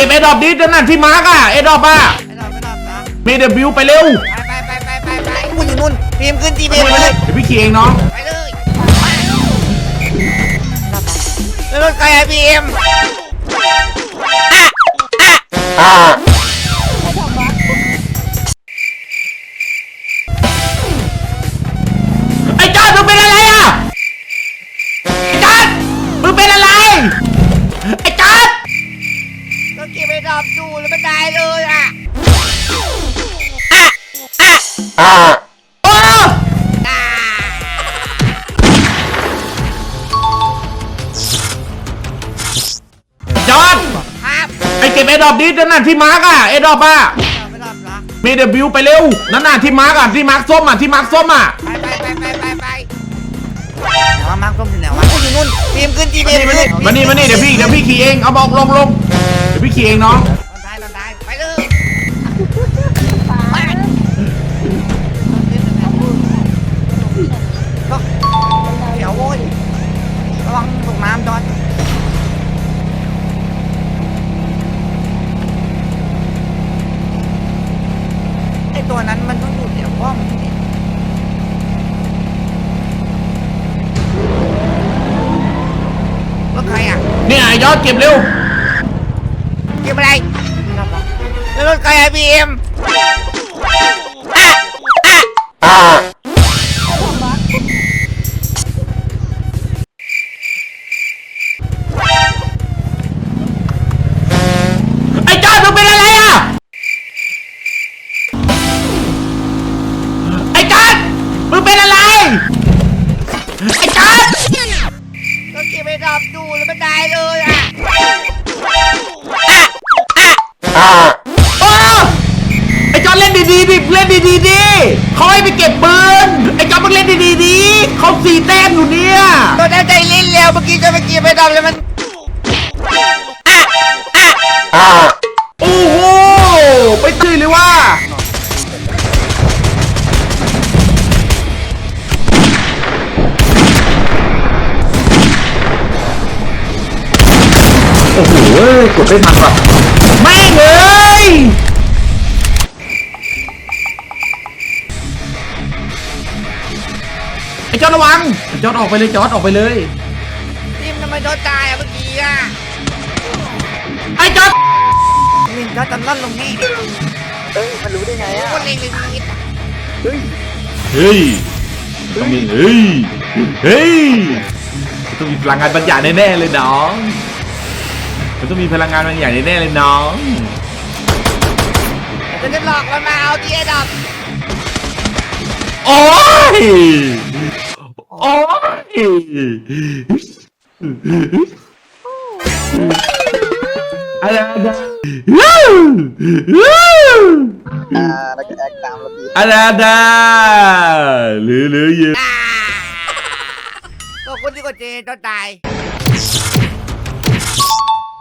ก็บไอ้ดอกดินั่นที่มาร์กอะไอ้ดอกอะไม่รอดไม่รอดนะเมเดบิวไปเร็วไปไปไปไปไปไปกูอยู่นู่นพิมขึ้นทีพีเลย เดี๋ยวพี่ขี่เองน้องไปเลยไปแล้วรถใครอะพีมไอ้ รถเก็บไปรอบดูแล้วมันได้เลยอะโอ้อ่าจอดครับไอ้เก็บไอ้ดอกดินั่นที่มาร์กอะไอ้ดอกอะไม่รอดนะเมเดบิวไปเร็วนั่นน่ะที่มาร์กอะที่มาร์กส้มอะที่มาร์กส้มอะไปไปไปไป ไปไปไหนวะมาร์คต้มอยู่ไหนวะกูอยู่นู่นพีมขึ้นทีพีมเลยมานี่มานี่เดี๋ยวพี่เดี๋ยวพี่ขี่เองเอาบอกลงลงเดี๋ยวพี่ขี่เองน้องตอนท้ายตอนท้ายไปเลยก็เดี๋ยวโว้ยระวังตกน้ำจอนไอตัวนั้นมันต้องอยู่เดี๋ยวป้อมนี่ เนี่ยไอ้ยอดเก็บเร็ว เก็บอะไรแล้วรถใครไอพีเอ็มไอ้จอดมึงเป็นอะไรอะไอ้จอดมึงเป็นอะไร ไอ้จอดก็เก็บ ไปรอบดูแล้วมันได้เลยอะโอ้ไอ้จอดเล่นดีๆดิเล่นดีๆดิเขาให้ไปเก็บปืนไอ้จอดมึงเล่นดีๆดิเขาสี่แต้มอยู่เนี่ยตัวนั้นใจลิ้นแล้วเมื่อกี้จะไปเก็บไปรอบแล้วมัน โอ้โหกดไม่ทันว่ะแม่งเอ้ยไอ้จอดระวังไอ้จอดออกไปเลยจอดออกไปเลย ทีมทำไมโดนตายอะเมื่อกี้อะไอ้จอดลินก็ตำนั่นลงนี่เอ้ยมันรู้ได้ไงอะคนเล็งเลยมีดเฮ้ยเฮ้ยต้องมีเฮ้ยเฮ้ยต้องมีพลังงานบางอย่างแน่ๆเลยน้อง มันต้องมีพลังงานบางอย่างแน่ๆเลยน้องจะจะหลอกมันมาเอาที่ไอ้ดอกโอ้ยโอ้ยอะไรนะวู้วู้อ่าแล้วก็แอคตามระเบียบอะไรนะหรือหรือเยอะอ่าตัวคนที่กดเจโดนตาย